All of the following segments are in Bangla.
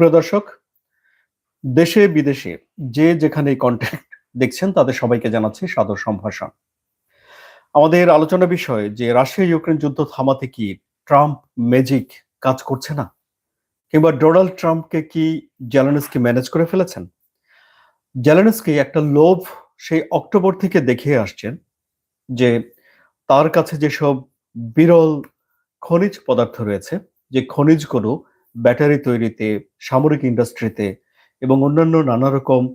প্রিয় দর্শক, দেশে বিদেশে যে যেখানে কন্টেন্ট দেখছেন, তাদের সবাইকে জানাচ্ছি সাদর সম্ভাষণ। আমাদের আলোচনা বিষয় যে রাশিয়া ইউক্রেন যুদ্ধ থামাতে কি ট্রাম্প ম্যাজিক কাজ করছে না? কিংবা ডোনাল্ড ট্রাম্পকে কি জেলেনস্কি ম্যানেজ করে ফেলেছেন? জেলেনস্কি একটা লোভ সেই অক্টোবর থেকে দেখিয়ে আসছেন যে, তার কাছে যেসব বিরল খনিজ পদার্থ রয়েছে, যে খনিজগুলো ব্যাটারি তৈরিতে, সামরিক ইন্ডাস্ট্রিতে এবং অন্যান্য নানা রকম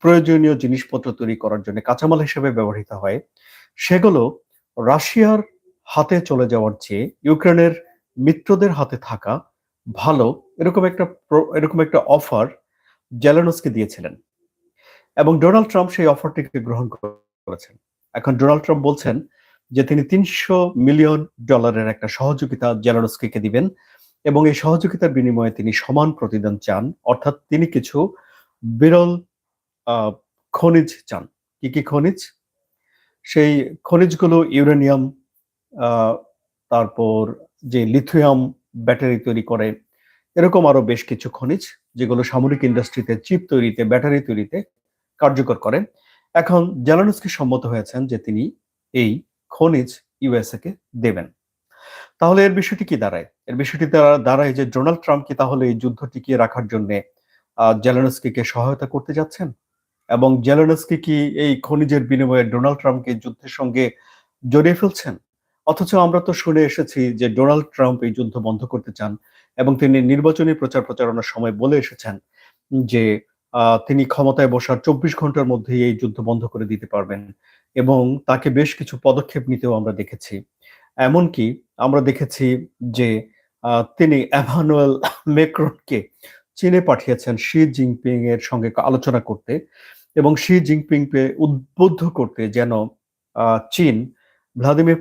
প্রয়োজনীয় জিনিসপত্র তৈরি করার জন্য কাঁচামাল হিসেবে ব্যবহৃত হয়। সেগুলো রাশিয়ার হাতে চলে যাওয়ার চেয়ে ইউক্রেনের মিত্রদের হাতে থাকা ভালো এরকম একটা এরকম একটা অফার জেলেনস্কি দিয়েছিলেন। এবং ডোনাল্ড ট্রাম্প সেই অফারটিকে গ্রহণ করেছেন। এখন ডোনাল্ড ট্রাম্প বলছেন যে তিনি তিনশো মিলিয়ন ডলারের একটা সহযোগিতা জেলেনস্কিকে দিবেন। এবং এই সহযোগিতার বিনিময়ে তিনি সমান প্রতিদান চান, অর্থাৎ তিনি কিছু বিরল খনিজ চান। কি কি খনিজ? সেই খনিজগুলো ইউরেনিয়াম তারপর যে লিথিয়াম ব্যাটারি তৈরি করে, এরকম আরও বেশ কিছু খনিজ, যেগুলো সামরিক ইন্ডাস্ট্রিতে, চিপ তৈরিতে, ব্যাটারি তৈরিতে কার্যকর করে। এখন জেলানস্কি সম্মত হয়েছেন যে তিনি এই খনিজ ইউএসএ কে দেবেন। তাহলে এর বিষয়টি কি দাঁড়ায়? এর বিষয়টি দাঁড়ায় যে ডোনাল্ড ট্রাম্প কি তাহলে এই যুদ্ধ টিকিয়ে রাখার জন্য জেলেনস্কিকে সহায়তা করতে যাচ্ছেন? এবং জেলেনস্কি কি এই খনিজের বিনিময়ে ডোনাল্ড ট্রাম্পকে যুদ্ধের সঙ্গে জড়িয়ে ফেলছেন? অথচ আমরা তো শুনে এসেছি যে ডোনাল্ড ট্রাম্প এই যুদ্ধ বন্ধ করতে চান এবং তিনি নির্বাচনী প্রচার প্রচারণার সময় বলে এসেছেন যে তিনি ক্ষমতায় বসার চব্বিশ ঘণ্টার মধ্যেই এই যুদ্ধ বন্ধ করে দিতে পারবেন এবং তাকে বেশ কিছু পদক্ষেপ নিতেও আমরা দেখেছি। এমনকি আমরা দেখেছি যে তিনি এভানুয়েল মেক্রনকে চীনে পাঠিয়েছেন শি জিনপিং এর সঙ্গে আলোচনা করতে এবং শি জিনপিং কে উদ্বুদ্ধ করতে যেন চীন ভ্লাদিমির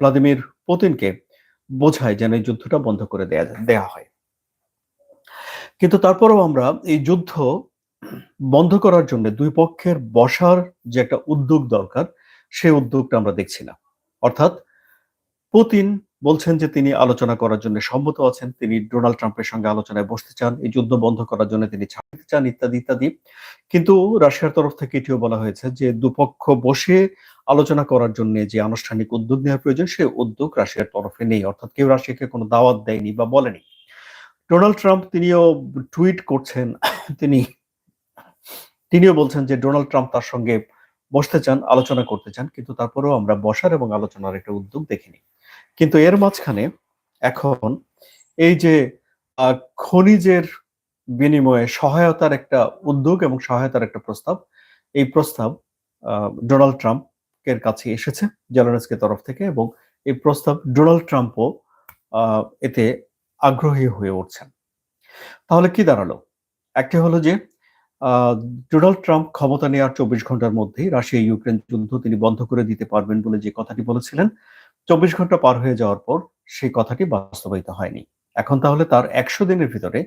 ভ্লাদিমির পুতিনকে বোঝায় যেন এই যুদ্ধটা বন্ধ করে দেয়া দেয়া হয়। কিন্তু তারপরেও আমরা এই যুদ্ধ বন্ধ করার জন্য দুই পক্ষের বসার যে একটা উদ্যোগ দরকার সেই উদ্যোগটা আমরা দেখছি না। অর্থাৎ পুতিন বলছেন যে তিনি আলোচনা করার জন্য সম্মত আছেন। তিনি ডোনাল্ড ট্রাম্পের সঙ্গে আলোচনায় বসতে চান, এই যুদ্ধ বন্ধ করার জন্য তিনি ছাড়তে চান, ইত্যাদি ইত্যাদি। কিন্তু রাশিয়ার তরফ থেকে এটিও বলা হয়েছে যে দুপক্ষ বসে আলোচনা করার জন্য যে আনুষ্ঠানিক উদ্যোগ নেওয়ার প্রয়োজন সেই উদ্যোগ রাশিয়ার তরফে নেই। অর্থাৎ কেউ রাশিয়াকে কোনো দাওয়াত দেয়নি বা বলেনি। ডোনাল্ড ট্রাম্প তিনিও টুইট করছেন, তিনি, তিনিও বলছেন যে ডোনাল্ড ট্রাম্প তার সঙ্গে বসতে চান, আলোচনা করতে চান, কিন্তু তারপরেও আমরা বসার এবং আলোচনার একটা উদ্যোগ দেখিনি কিন্তু এর মাঝখানে এখন এই যে খনিজের বিনিময়ে সহায়তার একটা উদ্যোগ এবং সহায়তার একটা প্রস্তাব, এই প্রস্তাব ডোনাল্ড ট্রাম্পের কাছে এসেছে, জেলানস্কের তরফ থেকে এবং এই প্রস্তাব ডোনাল্ড ট্রাম্পও এতে আগ্রহী হয়ে উঠছেন। তাহলে কি দাঁড়াল? একটি হলো যে ডোনাল্ড ট্রাম্প ক্ষমতা নেওয়ার চব্বিশ ঘণ্টার মধ্যেই রাশিয়া, ইউক্রেন যুদ্ধ তিনি বন্ধ করে দিতে পারবেন বলে যে কথাটি বলেছিলেন, চব্বিশ ঘণ্টা পার হয়ে যাওয়ার পর সেই কথাটি বাস্তবায়িত হয়নি। এখন তাহলে তার একশো দিনের ভিতরে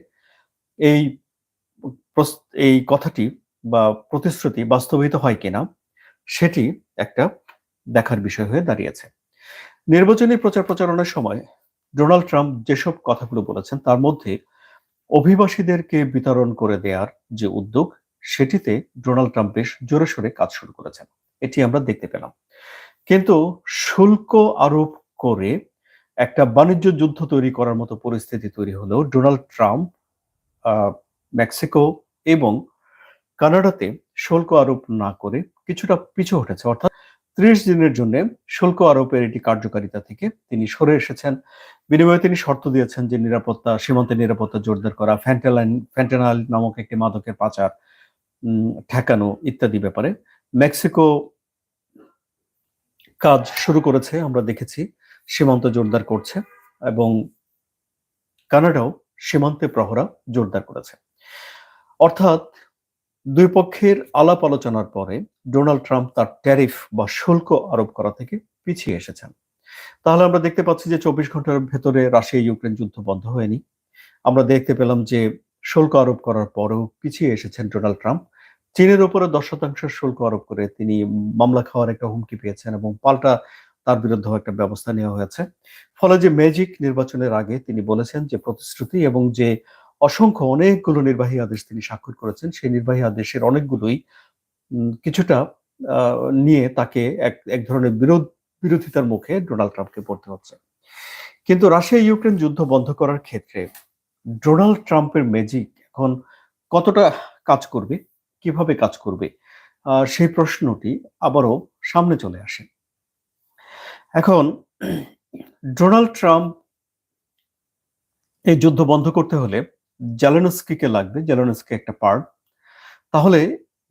এই এই কথাটি বা প্রতিশ্রুতি বাস্তবায়িত হয় কিনা সেটি একটা দেখার বিষয় হয়ে দাঁড়িয়েছে। নির্বাচনী প্রচার প্রচারণার সময় ডোনাল্ড ট্রাম্প যেসব কথাগুলো বলেছেন তার মধ্যে অভিবাসীদেরকে বিতরণ করে দেওয়ার যে উদ্যোগ, সেটিতে ডোনাল্ড ট্রাম্প বেশ জোরে সোরে কাজ শুরু করেছেন। এটি আমরা দেখতে পেলাম। কিন্তু শুল্ক আরোপ করে একটা বাণিজ্য যুদ্ধ তৈরি করার মতো পরিস্থিতি তৈরি হলেও ডোনাল্ড ট্রাম্প মেক্সিকো এবং কানাডাতে শুল্ক আরোপ না করে কিছুটা পিছু হটেছে। অর্থাৎ ত্রিশ দিনের জন্য শুল্ক আরোপের এটি কার্যকারিতা থেকে তিনি সরে এসেছেন। বিনিময়ে তিনি শর্ত দিয়েছেন যে নিরাপত্তা, সীমান্তের নিরাপত্তা জোরদার করা, ফ্যান্টালাইন, ফ্যান্টানাল নামক একটি মাদকের পাচার ঠেকানো ইত্যাদি ব্যাপারে। মেক্সিকো কাজ শুরু করেছে, আমরা দেখেছি, সীমান্ত জোরদার করছে এবং কানাডাও সীমান্তে প্রহরা জোরদার করেছে। অর্থাৎ দুই পক্ষের আলাপ আলোচনার পরে ডোনাল্ড ট্রাম্প তার ট্যারিফ বা শুল্ক আরোপ করা থেকে পিছিয়ে এসেছেন। তাহলে আমরা দেখতে পাচ্ছি যে চব্বিশ ঘণ্টার ভেতরে রাশিয়া ইউক্রেন যুদ্ধ বন্ধ হয়নি। আমরা দেখতে পেলাম যে শুল্ক আরোপ করার পরেও পিছিয়ে এসেছেন ডোনাল্ড ট্রাম্প। চীনের উপরে দশ শতাংশ শুল্ক আরোপ করে তিনি মামলা খাওয়ার একটা হুমকি পেয়েছেন এবং পাল্টা তার বিরুদ্ধে একটা ব্যবস্থা নেওয়া হয়েছে। ফলে যে ম্যাজিক নির্বাচনের আগে তিনি বলেছেন যে প্রতিশ্রুতি এবং যে অসংখ্য অনেকগুলো নির্বাহী আদেশ তিনি স্বাক্ষর করেছেন। সেই নির্বাহী আদেশের অনেকগুলোই কিছুটা নিয়ে তাকে এক এক ধরনের বিরোধ, বিরোধিতার মুখে ডোনাল্ড ট্রাম্পকে পড়তে হচ্ছে। কিন্তু রাশিয়া ইউক্রেন যুদ্ধ বন্ধ করার ক্ষেত্রে ডোনাল্ড ট্রাম্পের ম্যাজিক এখন কতটা কাজ করবে? কীভাবে কাজ করবে? সেই প্রশ্নটি আবারও সামনে চলে আসে। এখন ডোনাল্ড ট্রাম্প এই যুদ্ধ বন্ধ করতে হলে জ্যালেনস্কিকে লাগবে জ্যালেনস্কি একটা পার্ট। তাহলে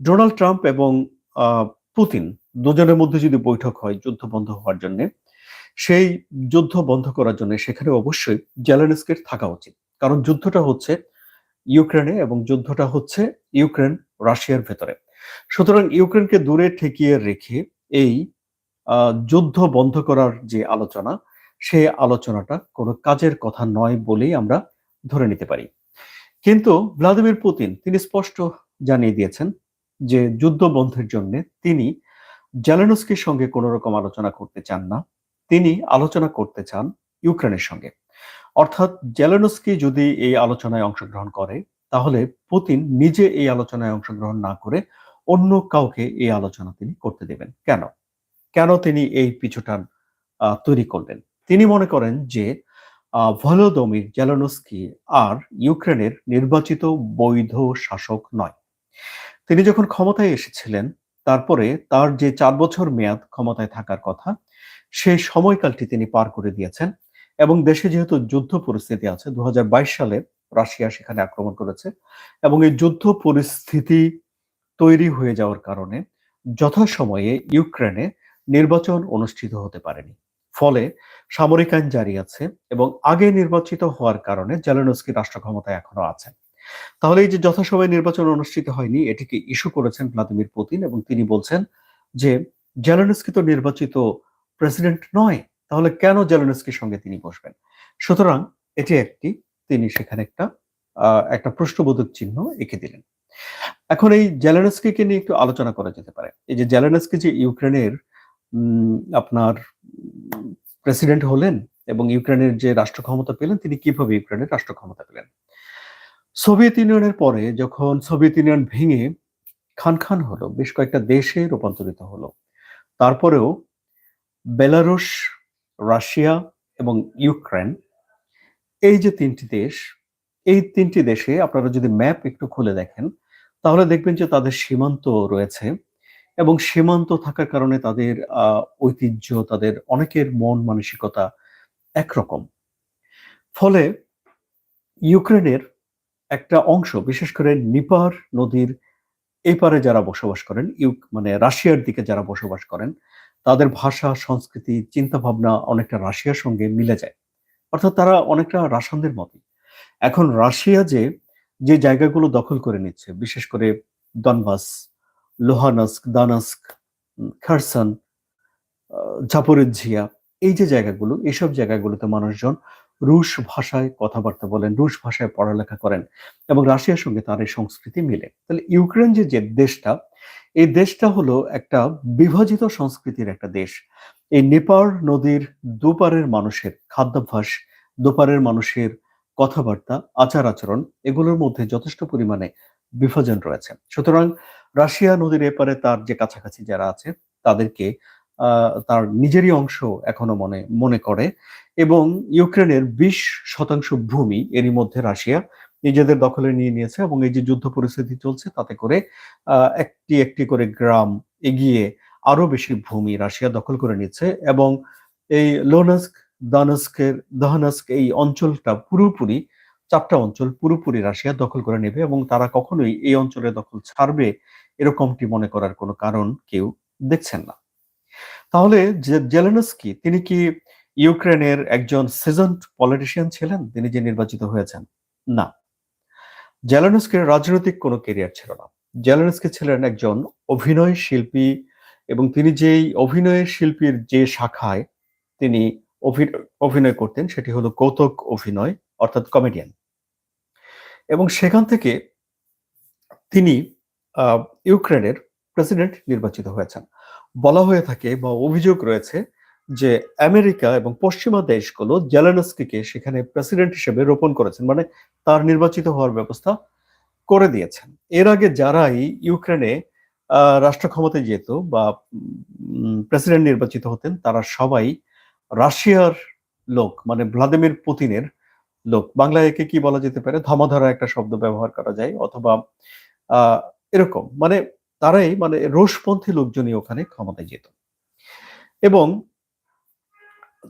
ডোনাল্ড ট্রাম্প এবং পুতিন দুজনের মধ্যে যদি বৈঠক হয়, যুদ্ধ বন্ধ হওয়ার জন্য, সেই যুদ্ধ বন্ধ করার জন্য সেখানে অবশ্যই জেলেনস্কির থাকা উচিত। কারণ যুদ্ধটা হচ্ছে ইউক্রেনে এবং যুদ্ধটা হচ্ছে ইউক্রেন রাশিয়ার ভেতরে। সুতরাং ইউক্রেনকে দূরে ঠেকিয়ে রেখে এই যুদ্ধ বন্ধ করার যে আলোচনা সেই আলোচনাটা কোনো কাজের কথা নয় বলেই আমরা ধরে নিতে পারি। কিন্তু ভ্লাদিমির পুতিন, তিনি স্পষ্ট জানিয়ে দিয়েছেন যে যুদ্ধ বন্ধের জন্য তিনি জেলেনস্কির সঙ্গে কোনো রকম আলোচনা করতে চান না। তিনি আলোচনা করতে চান ইউক্রেনের সঙ্গে। অর্থাৎ জেলেনস্কি যদি এই আলোচনায় অংশগ্রহণ করে, তাহলে পুতিন নিজে এই আলোচনায় অংশগ্রহণ না করে অন্য কাউকে এই আলোচনা তিনি করতে দেবেন। কেন? কেন তিনি এই পিছুটান তৈরি করলেন? তিনি মনে করেন যে ভলোদমির জেলানস্কি আর ইউক্রেনের নির্বাচিত বৈধ শাসক নয়। তিনি যখন ক্ষমতায় এসেছিলেন, তারপরে তার যে চার বছর মেয়াদ ক্ষমতায় থাকার কথা সেই সময়কালটি তিনি পার করে দিয়েছেন এবং দেশে যেহেতু যুদ্ধ পরিস্থিতি আছে দু হাজার বাইশ সালে রাশিয়া সেখানে আক্রমণ করেছে এবং এই যুদ্ধ পরিস্থিতি তৈরি হয়ে যাওয়ার কারণে যথাসময়ে ইউক্রেনে নির্বাচন অনুষ্ঠিত হতে পারেনি। ফলে সামরিক আইন জারি আছে এবং আগে নির্বাচিত হওয়ার কারণে জেলেনস্কি রাষ্ট্র ক্ষমতায় এখনও আছে। তাহলে এই যে যথাসময়ে নির্বাচন অনুষ্ঠিত হয়নি, এটিকে ইস্যু করেছেন ভ্লাদিমির পুতিন এবং তিনি বলছেন যে, জেলেনস্কি তো নির্বাচিত প্রেসিডেন্ট নয়, তাহলে কেন জেলেনস্কির সঙ্গে তিনি বসবেন? সুতরাং এটি একটি, তিনি সেখানে একটা একটা প্রশ্নবোধক চিহ্ন এঁকে দিলেন। এখন এই জেলেনস্কিকে নিয়ে একটু আলোচনা করা যেতে পারে। এই যে জেলেনস্কি যে ইউক্রেনের আপনার প্রেসিডেন্ট হলেন এবং ইউক্রেনের যে রাষ্ট্র ক্ষমতা পেলেন, তিনি কীভাবে ইউক্রেনের রাষ্ট্র ক্ষমতা পেলেন? সোভিয়েত ইউনিয়নের পরে যখন সোভিয়েত ইউনিয়ন ভেঙে খান খান হলো, বেশ কয়েকটা দেশে রূপান্তরিত হলো। তারপরেও বেলারুশ, রাশিয়া এবং ইউক্রেন, এই যে তিনটি দেশ, এই তিনটি দেশে আপনারা যদি ম্যাপ একটু খুলে দেখেন, তাহলে দেখবেন যে তাদের সীমান্ত রয়েছে। এবং সীমান্ত থাকার কারণে তাদের ঐতিহ্য, তাদের অনেকের মন মানসিকতা একরকম। ফলে ইউক্রেনের একটা অংশ, বিশেষ করে নিপার নদীর এপারে যারা বসবাস করেন, ইউক মানে রাশিয়ার দিকে যারা বসবাস করেন, তাদের ভাষা, সংস্কৃতি চিন্তা ভাবনা অনেকটা রাশিয়ার সঙ্গে মিলে যায়। অর্থাৎ তারা অনেকটা রাশানদের মতোই। এখন রাশিয়া যে যে জায়গাগুলো দখল করে নিচ্ছে, বিশেষ করে দনবাস লোহানস্ক, দানস্ক খারসান ঝাপরিজিয়া এই যে জায়গাগুলো এইসব জায়গাগুলোতে মানুষজন রুশ ভাষায় কথাবার্তা বলেন, রুশ ভাষায় পড়ালেখা করেন এবং রাশিয়ার সঙ্গে তার এই সংস্কৃতি মিলে। তাহলে ইউক্রেন যে যে দেশটা, এই দেশটা হলো একটা বিভাজিত সংস্কৃতির একটা দেশ। এই নেপার নদীর দুপারের মানুষের খাদ্যাভ্যাস, দুপারের মানুষের কথাবার্তা, আচার আচরণ, এগুলোর মধ্যে যথেষ্ট পরিমাণে বিভাজন রয়েছে। সুতরাং রাশিয়া নদীর এপারে তার যে কাছাকাছি যারা আছে, তাদেরকে তার নিজেরই অংশ এখনও মনে মনে করে এবং ইউক্রেনের বিশ শতাংশ ভূমি এরই মধ্যে রাশিয়া নিজেদের দখলে নিয়ে নিয়েছে এবং এই যে যুদ্ধ পরিস্থিতি চলছে, তাতে করে একটি একটি করে গ্রাম এগিয়ে আরও বেশি ভূমি রাশিয়া দখল করে নিচ্ছে এবং এই লোনাস্ক, দানস্কের, দাহানস্ক এই অঞ্চলটা পুরোপুরি, চারটা অঞ্চল পুরোপুরি রাশিয়া দখল করে নেবে এবং তারা কখনোই এই অঞ্চলের দখল ছাড়বে এরকমটি মনে করার কোনো কারণ কেউ দেখছেন না। তাহলে জেলেনস্কি, তিনি কি ইউক্রেনের একজন সিজন পলিটিশিয়ান ছিলেন? তিনি যে নির্বাচিত হয়েছেন? না। জেলেনস্কির রাজনৈতিক কোনো কেরিয়ার ছিল না। জেলেনস্কি ছিলেন একজন অভিনয় শিল্পী এবং তিনি যেই অভিনয় শিল্পীর যে শাখায় তিনি অভিনয় করতেন, সেটি হলো কৌতুক অভিনয়, অর্থাৎ কমেডিয়ান। এবং সেখান থেকে তিনি ইউক্রেনের প্রেসিডেন্ট নির্বাচিত হয়েছেন। বলা হয়ে থাকে বা অভিযোগ রয়েছে যে আমেরিকা এবং পশ্চিমা দেশগুলো জেলানস্কিকে সেখানে প্রেসিডেন্ট হিসেবে রোপণ করেছেন মানে তার নির্বাচিত হওয়ার ব্যবস্থা করে দিয়েছেন। এর আগে যারাই ইউক্রেনে রাষ্ট্র ক্ষমতায় যেত বা প্রেসিডেন্ট নির্বাচিত হতেন, তারা সবাই রাশিয়ার লোক মানে ভ্লাদিমির পুতিনের লোক। বাংলায় একে কি বলা যেতে পারে? ধমাধরা একটা শব্দ ব্যবহার করা যায়, অথবা এরকম। মানে তারাই মানে রোষপন্থী লোকজনই ওখানে ক্ষমতায় যেত। এবং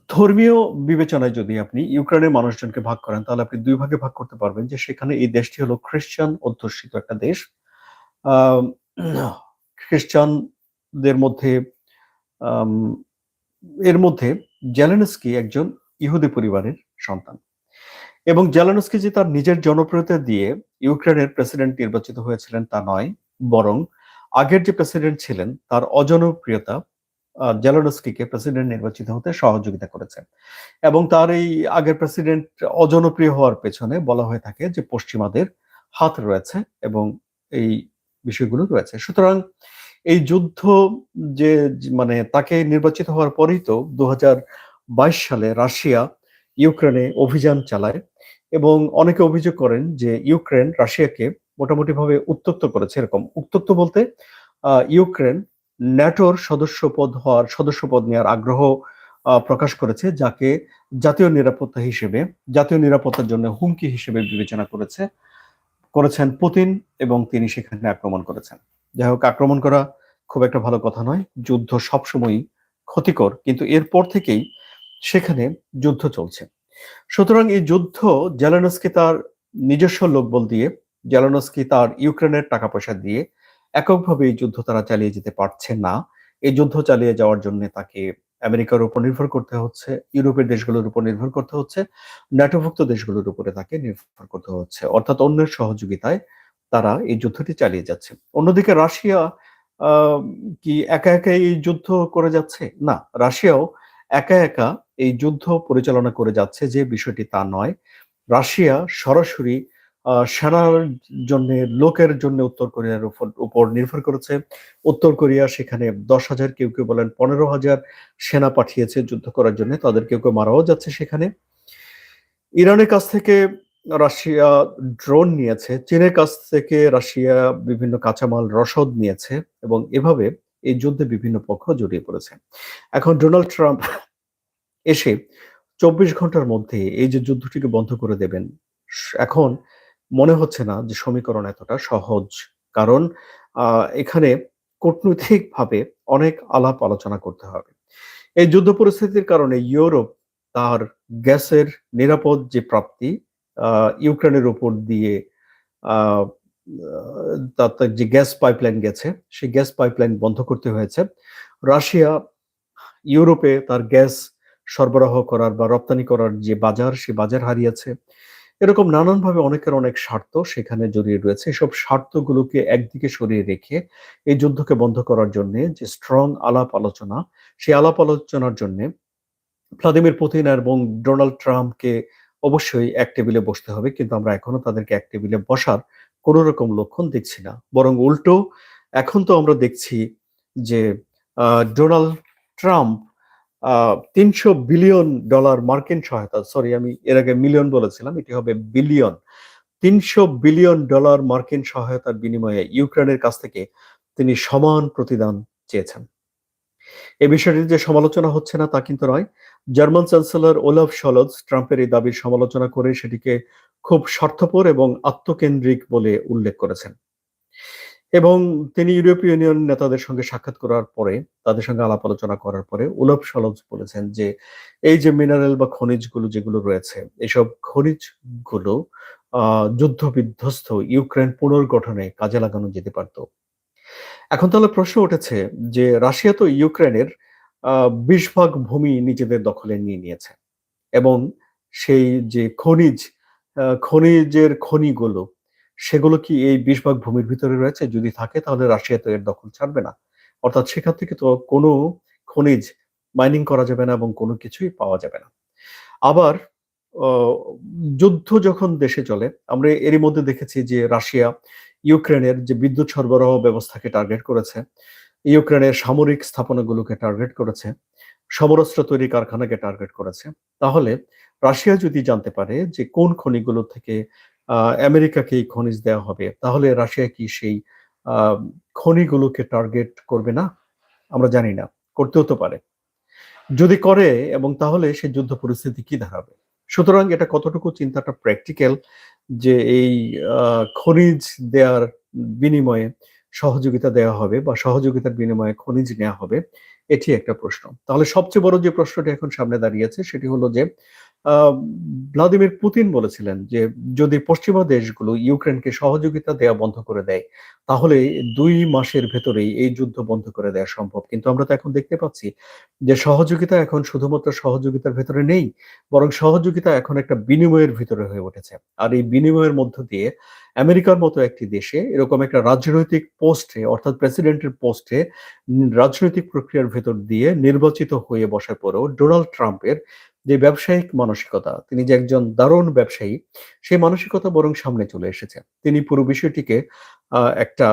ধর্মীয় বিবেচনায় যদি আপনি ইউক্রেনের মানুষজনকে ভাগ করেন, তাহলে আপনি দুই ভাগে ভাগ করতে পারবেন যে সেখানে এই দেশটি হলো খ্রিস্টান অধ্যুষিত একটা দেশ। খ্রিস্টানদের মধ্যে এর মধ্যে জেলেনস্কি একজন ইহুদি পরিবারের সন্তান। এবং জেলানস্কি যে তার নিজের জনপ্রিয়তা দিয়ে ইউক্রেনের প্রেসিডেন্ট নির্বাচিত হয়েছিলেন তা নয়, বরং আগের যে প্রেসিডেন্ট ছিলেন তার অজনপ্রিয়তা জেলানস্কিকে প্রেসিডেন্ট নির্বাচিত হতে সহযোগিতা করেছে এবং তার এই আগের প্রেসিডেন্ট অজনপ্রিয় হওয়ার পেছনে বলা হয়ে থাকে যে পশ্চিমাদের হাত রয়েছে এবং এই বিষয়গুলো রয়েছে। সুতরাং এই যুদ্ধ যে মানে তাকে নির্বাচিত হওয়ার পরেই তো দু হাজার বাইশ সালে রাশিয়া ইউক্রেনে অভিযান চালায়। এবং অনেকে অভিযোগ করেন যে ইউক্রেন রাশিয়াকে মোটামুটি ভাবে উত্তক্ত করেছে এরকম। উত্তপ্ত বলতে ইউক্রেন ন্যাটোর সদস্য পদ হওয়ার সদস্য পদ নেওয়ার আগ্রহ প্রকাশ করেছে, যাকে জাতীয় নিরাপত্তা হিসেবে, জাতীয় নিরাপত্তার জন্য হুমকি হিসেবে বিবেচনা করেছে, করেছেন পুতিন এবং তিনি সেখানে আক্রমণ করেছেন। যাই হোক, আক্রমণ করা খুব একটা ভালো কথা নয়। যুদ্ধ সবসময়ই ক্ষতিকর, কিন্তু এরপর থেকেই সেখানে যুদ্ধ চলছে। সুতরাং এই যুদ্ধ জেলানস্কি তার নিজস্ব লোকবল দিয়ে, জেলানস্কি তার ইউক্রেনের টাকা পয়সা দিয়ে এককভাবে এই যুদ্ধ তারা চালিয়ে যেতে পারছে না। এই যুদ্ধ চালিয়ে যাওয়ার জন্য তাকে আমেরিকার উপর নির্ভর করতে হচ্ছে, ইউরোপের দেশগুলোর উপর নির্ভর করতে হচ্ছে ন্যাটোভুক্ত দেশগুলোর উপরে তাকে নির্ভর করতে হচ্ছে। অর্থাৎ অন্যের সহযোগিতায় তারা এই যুদ্ধটি চালিয়ে যাচ্ছে। অন্যদিকে রাশিয়া কি একা একা এই যুদ্ধ করে যাচ্ছে? না, রাশিয়াও একা একা এই যুদ্ধ পরিচালনা করে যাচ্ছে যে বিষয়টি তা নয়। রাশিয়া সরাসরি সেনার জন্য, লোকের জন্য উত্তর কোরিয়ার উপর নির্ভর করেছে। উত্তর কোরিয়া সেখানে দশ হাজার, কেউ কেউ বলেন পনেরো হাজার সেনা পাঠিয়েছে যুদ্ধ করার জন্য, তাদের কেউ কেউ মারাও যাচ্ছে সেখানে। ইরানের কাছ থেকে রাশিয়া ড্রোন নিয়েছে, চীনের কাছ থেকে রাশিয়া বিভিন্ন কাঁচামাল রসদ নিয়েছে এবং এভাবে এই যুদ্ধে বিভিন্ন পক্ষ জড়িয়ে পড়েছে। এখন ডোনাল্ড ট্রাম্প এসে চব্বিশ ঘণ্টার মধ্যে এই যে যুদ্ধটিকে বন্ধ করে দেবেন, এখন মনে হচ্ছে না যে সমীকরণ এতটা সহজ। কারণ এখানে কূটনৈতিকভাবে অনেক আলাপ আলোচনা করতে হবে। এই যুদ্ধ পরিস্থিতির কারণে ইউরোপ তার গ্যাসের নিরাপদ যে প্রাপ্তি ইউক্রেনের উপর দিয়ে তার যে গ্যাস পাইপলাইন গেছে, সেই গ্যাস পাইপলাইন বন্ধ করতে হয়েছে। রাশিয়া, ইউরোপে তার গ্যাস সরবরাহ করার বা রপ্তানি করার যে বাজার, সে বাজার হারিয়েছে। এরকম নানানভাবে অনেকের অনেক স্বার্থ সেখানে জড়িয়ে রয়েছে। এসব স্বার্থগুলোকে একদিকে সরিয়ে রেখে এই যুদ্ধকে বন্ধ করার জন্য যে স্ট্রং আলাপ আলোচনা সেই আলাপ আলোচনার জন্য ভ্লাদিমির পুতিন এবং ডোনাল্ড ট্রাম্পকে অবশ্যই এক টেবিলে বসতে হবে। কিন্তু আমরা এখনও তাদেরকে এক টেবিলে বসার কোন রকম লক্ষণ দেখছি না। বরং উল্টো এখন তো আমরা দেখছি যে ডোনাল্ড ট্রাম্প তিনশো বিলিয়ন ডলার মার্কিন সহায়তা সরি আমি এর আগে মিলিয়ন বলেছিলাম, এটি হবে বিলিয়ন তিনশো বিলিয়ন ডলার মার্কিন সহায়তার বিনিময়ে ইউক্রেনের কাছ থেকে তিনি সমান প্রতিদান চেয়েছেন। এ বিষয়টির যে সমালোচনা হচ্ছে না তা কিন্তু নয়। জার্মান চ্যান্সেলর ওলাফ সলজ ট্রাম্পের এই দাবির সমালোচনা করে সেটিকে খুব স্বার্থপর এবং আত্মকেন্দ্রিক বলে উল্লেখ করেছেন। এবং তিনি ইউরোপীয় ইউনিয়ন নেতাদের সঙ্গে সাক্ষাৎ করার পরে, তাদের সঙ্গে আলাপ আলোচনা করার পরে উলভ সলজ বলেছেন যে, এই যে মিনারেল বা খনিজগুলো যেগুলো রয়েছে, এসব খনিজগুলো যুদ্ধ বিধ্বস্ত ইউক্রেন পুনর্গঠনে কাজে লাগানো যেতে পারত। এখন তাহলে প্রশ্ন উঠেছে যে, রাশিয়া তো ইউক্রেনের বিশ ভাগ ভূমি নিজেদের দখলে নিয়ে নিয়েছে এবং সেই যে খনিজ খনিজের খনিগুলো সেগুলো কি এই বিশ ভাগ ভূমির ভিতরে রয়েছে? যদি থাকে, তাহলে রাশিয়া তো এর দখল ছাড়বে না। অর্থাৎ সেখান থেকে তো কোনো খনিজ মাইনিং করা যাবে না এবং কোনো কিছুই পাওয়া যাবে না। আবার যুদ্ধ যখন দেশে চলে, আমরা এরই মধ্যে দেখেছি যে রাশিয়া ইউক্রেনের যে বিদ্যুৎ সরবরাহ ব্যবস্থাকে টার্গেট করেছে, ইউক্রেনের সামরিক স্থাপনাগুলোকে টার্গেট করেছে, সমরস্ত্র তৈরি কারখানাকে টার্গেট করেছে। তাহলে রাশিয়া যদি জানতে পারে যে কোন খনিগুলো থেকে আমেরিকাকে এই খনিজ দেওয়া হবে। তাহলে রাশিয়া কি সেই খনিগুলোকে টার্গেট করবে না? আমরা জানি না, করতেও তো পারে। যদি করে, এবং তাহলে সে যুদ্ধ পরিস্থিতি কি দাঁড়াবে? সুতরাং এটা কতটুকু চিন্তাটা প্র্যাকটিক্যাল যে এই খনিজ দেওয়ার বিনিময়ে সহযোগিতা দেওয়া হবে বা সহযোগিতার বিনিময়ে খনিজ নেওয়া হবে, এটি একটা প্রশ্ন। তাহলে সবচেয়ে বড় যে প্রশ্নটি এখন সামনে দাঁড়িয়েছে সেটি হলো যে ভ্লাদিমির পুতিন বলেছিলেন যে, যদি পশ্চিমা দেশগুলো ইউক্রেনকে সহযোগিতা দেওয়া বন্ধ করে দেয়, তাহলে দুই মাসের ভেতরেই এই যুদ্ধ বন্ধ করে দেওয়া সম্ভব। কিন্তু আমরা তো এখন দেখতে পাচ্ছি যে, সহযোগিতা এখন শুধুমাত্র সহযোগিতার ভেতরে নেই, বরং সহযোগিতা এখন একটা বিনিময়ের ভিতরে হয়ে উঠেছে। আর এই বিনিময়ের মধ্য দিয়ে আমেরিকার মতো একটি দেশে এরকম একটা রাজনৈতিক পোস্টে, অর্থাৎ প্রেসিডেন্টের পোস্টে, রাজনৈতিক প্রক্রিয়ার ভেতর দিয়ে নির্বাচিত হয়ে বসার পরেও ডোনাল্ড ট্রাম্পের যে ব্যবসায়িক মানসিকতা, তিনি যে একজন দারুণ ব্যবসায়ী, সেই মানসিকতা বরং সামনে চলে এসেছে। তিনি পুরো বিষয়টিকে একটা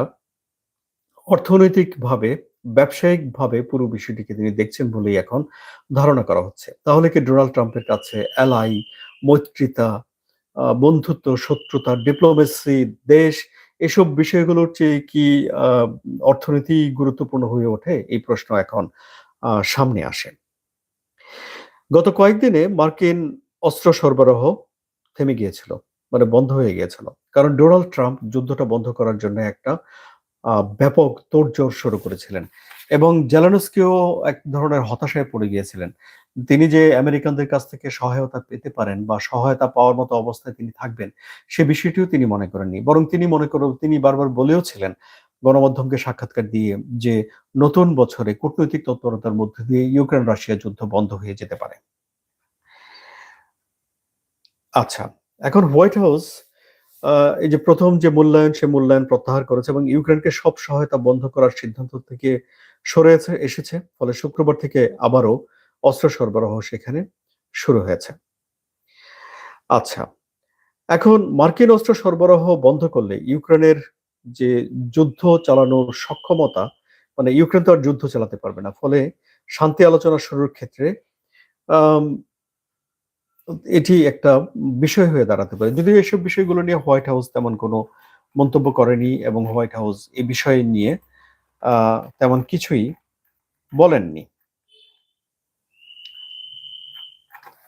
অর্থনৈতিকভাবে, ব্যবসায়িকভাবে পুরো বিষয়টিকে তিনি দেখছেন বলেই এখন ধারণা করা হচ্ছে। তাহলে কি ডোনাল্ড ট্রাম্পের কাছে এলাই মৈত্রিতা বন্ধুত্ব, শত্রুতা ডিপ্লোমেসি দেশ, এসব বিষয়গুলোর চেয়ে কি অর্থনীতি গুরুত্বপূর্ণ হয়ে ওঠে? এই প্রশ্ন এখন সামনে আসে। গত কয়েকদিনে মার্কিন অস্ত্র সরবরাহ থেমে গিয়েছিল মানে বন্ধ হয়ে গিয়েছিল। কারণ ডোনাল্ড ট্রাম্প যুদ্ধটা বন্ধ করার জন্য একটা ব্যাপক তোড়জোড় শুরু করেছিলেন এবং জেলানস্কিও এক ধরনের হতাশায় পড়ে গিয়েছিলেন। তিনি যে আমেরিকানদের কাছ থেকে সহায়তা পেতে পারেন বা সহায়তা পাওয়ার মতো অবস্থায় তিনি থাকবেন, সে বিষয়টিও তিনি মনে করেননি। বরং তিনি মনে করেন তিনি বারবার বলেও ছিলেন গণমাধ্যমকে সাক্ষাৎকার দিয়ে যে নতুন বছরে কূটনৈতিক তৎপরতার মধ্যে দিয়ে ইউক্রেন রাশিয়া যুদ্ধ বন্ধ হয়ে যেতে পারে। আচ্ছা এখন হোয়াইট হাউস এই যে প্রথম যে মূল্যায়ন, সে মূল্যায়ন প্রত্যাহার করেছে এবং ইউক্রেনকে সব সহায়তা বন্ধ করার সিদ্ধান্ত থেকে সরে এসেছে। ফলে শুক্রবার থেকে আবারও অস্ত্র সরবরাহ সেখানে শুরু হয়েছে। আচ্ছা এখন মার্কিন অস্ত্র সরবরাহ বন্ধ করলে ইউক্রেনের যে যুদ্ধ চালানোর সক্ষমতা মানে ইউক্রেন তো আর যুদ্ধ চালাতে পারবে না, ফলে শান্তি আলোচনা শুরুর ক্ষেত্রে এটি একটা বিষয় হয়ে দাঁড়াতে পারে। যদিও এসব বিষয়গুলো নিয়ে হোয়াইট হাউস তেমন কোনো মন্তব্য করেনি এবং হোয়াইট হাউস এই বিষয় নিয়ে তেমন কিছুই বলেননি।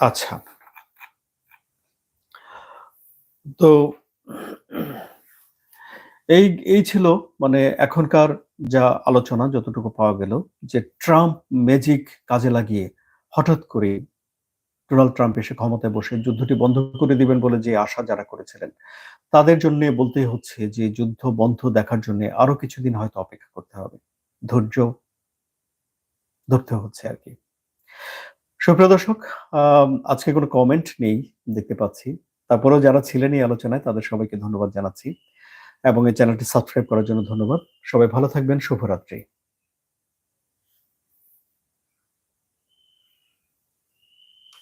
আচ্ছা। তো এই এই ছিল মানে এখনকার যা আলোচনা যতটুকু পাওয়া গেল যে ট্রাম্প ম্যাজিক কাজে লাগিয়ে হঠাৎ করে ডোনাল্ড ট্রাম্প এসে ক্ষমতায় বসে যুদ্ধটি বন্ধ করে দিবেন বলে যে আশা যারা করেছিলেন, তাদের জন্য বলতে হচ্ছে যে যুদ্ধ বন্ধ দেখার জন্য আরও কিছুদিন হয়তো অপেক্ষা করতে হবে। ধৈর্য ধরতে হচ্ছে আর কি। সুপ্রিয় দর্শক আজকে কোনো কমেন্ট নেই দেখতে পাচ্ছি। তারপরেও যারা ছিলেন এই আলোচনায় তাদের সবাইকে ধন্যবাদ জানাচ্ছি। এবং এই চ্যানেলটি সাবস্ক্রাইব করার জন্য ধন্যবাদ। সবাই ভালো থাকবেন শুভরাত্রি।